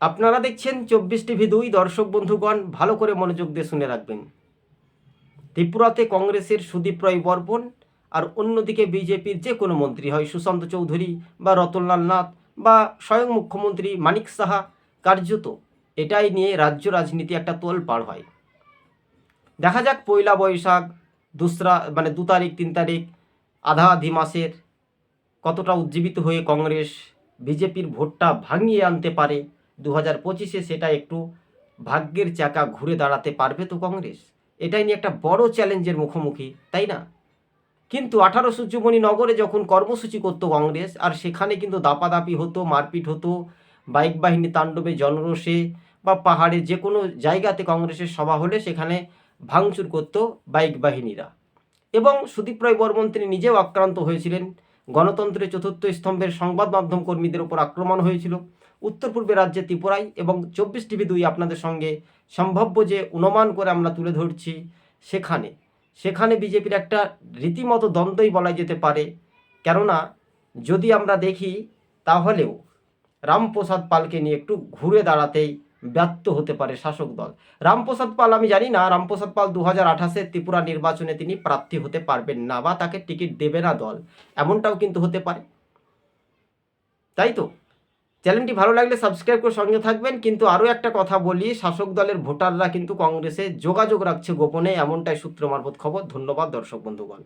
আপনারা দেখছেন চব্বিশ টিভি দুই, দর্শক বন্ধুগণ, ভালো করে মনোযোগ দিয়ে শুনে রাখবেন। ত্রিপুরাতে কংগ্রেসের সুদীপ রায় বর্মন আর অন্যদিকে বিজেপির যে কোনো মন্ত্রী হয় সুশান্ত চৌধুরী বা রতনলাল নাথ বা স্বয়ং মুখ্যমন্ত্রী মানিক সাহা, কার্যত এটাই নিয়ে রাজ্য রাজনীতি একটা তোল পার হয়। দেখা যাক পয়লা বৈশাখ, দুসরা মানে দু তারিখ, তিন তারিখ, আধা আধি মাসের কতটা উজ্জীবিত হয়ে কংগ্রেস বিজেপির ভোটটা ভাঙিয়ে আনতে পারে দু হাজার পঁচিশে সেটা একটু ভাগ্যের চাকা ঘুরে দাঁড়াতে পারবে তো কংগ্রেস? এটাই নিয়ে একটা বড় চ্যালেঞ্জের মুখোমুখি, তাই না? কিন্তু আঠারো সূর্যমণি নগরে যখন কর্মসূচি করতো কংগ্রেস, আর সেখানে কিন্তু দাপাদাপি হতো, মারপিট হতো, বাইক বাহিনী তাণ্ডবে জনরোষে বা পাহাড়ে যে কোনো জায়গাতে কংগ্রেসের সভা হলে সেখানে ভাঙচুর করতো বাইক বাহিনীরা। এবং সুদীপ রায় বর্মন তিনি নিজেও আক্রান্ত হয়েছিলেন। গণতন্ত্রের চতুর্থ স্তম্ভের সংবাদ মাধ্যম কর্মীদের উপর আক্রমণ হয়েছিল। উত্তর পূর্বে রাজ্যে ত্রিপুরায় এবং চব্বিশ টিভি দুই আপনাদের সঙ্গে সম্ভাব্য যে অনুমান করে আমরা তুলে ধরছি সেখানে। সেখানে বিজেপির একটা রীতিমতো দ্বন্দ্বই বলা যেতে পারে। কেননা, যদি আমরা দেখি, তাহলেও রামপ্রসাদ পালকে নিয়ে একটু ঘুরে দাঁড়াতেই ব্যর্থ হতে পারে শাসক দল। রামপ্রসাদ পাল, আমি জানি না, রামপ্রসাদ পাল দু হাজার আঠাশে ত্রিপুরা নির্বাচনে তিনি প্রার্থী হতে পারবেন না বা তাকে টিকিট দেবে না দল। এমনটাও কিন্তু হতে পারে। তাই তো? চ্যানেলটি ভালো লাগলে সাবস্ক্রাইব করে সঙ্গে থাকবেন। কিন্তু আরও একটা কথা বলি, শাসক দলের ভোটাররা কিন্তু কংগ্রেসে যোগাযোগ রাখছে গোপনে, এমনটাই সূত্র মারফত খবর। ধন্যবাদ দর্শক বন্ধুগণ।